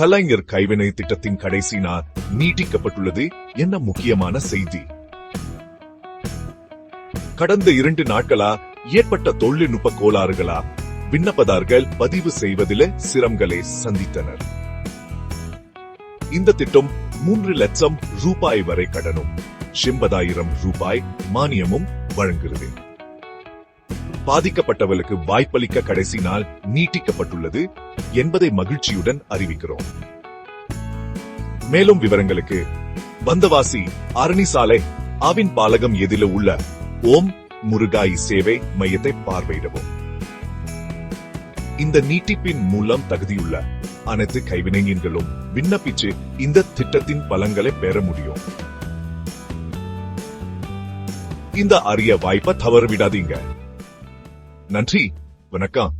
கலைஞர் கைவினை திட்டத்தின் கடைசி நாள் நீட்டிக்கப்பட்டுள்ளது என்ன முக்கியமான செய்தி? கடந்த இரண்டு நாட்களா ஏற்பட்ட தொழில்நுட்ப கோளாறுகளா? விண்ணப்பதார்கள் பதிவு செய்வதில் சிரமங்களை சந்தித்தனர். இந்த திட்டம் மூன்று லட்சம் ரூபாய் வரை கடனும். எண்பதாயிரம் ரூபாய் மானியமும் வழங்குகிறது. பாதிக்கப்பட்டவர்களுக்கு வாய்ப்பளிக்க கடைசி நாள் நீட்டிக்கப்பட்டுள்ளது என்பதை மகிழ்ச்சியுடன் அறிவிக்கிறோம். மேலும் விவரங்களுக்கு வந்தவாசி அரணி சாலை ஆவின் பாலகம் எதில உள்ள ஓம் முருகாய் சேவை மையத்தை பார்வையிடவும். இந்த நீட்டிப்பின் மூலம் தகுதியுள்ள அனைத்து கைவினைஞர்களும் விண்ணப்பிச்சு இந்த திட்டத்தின் பலன்களை பெற முடியும். இந்த அரிய வாய்ப்பை தவற விடாதீங்க நன்றி. வணக்கம்.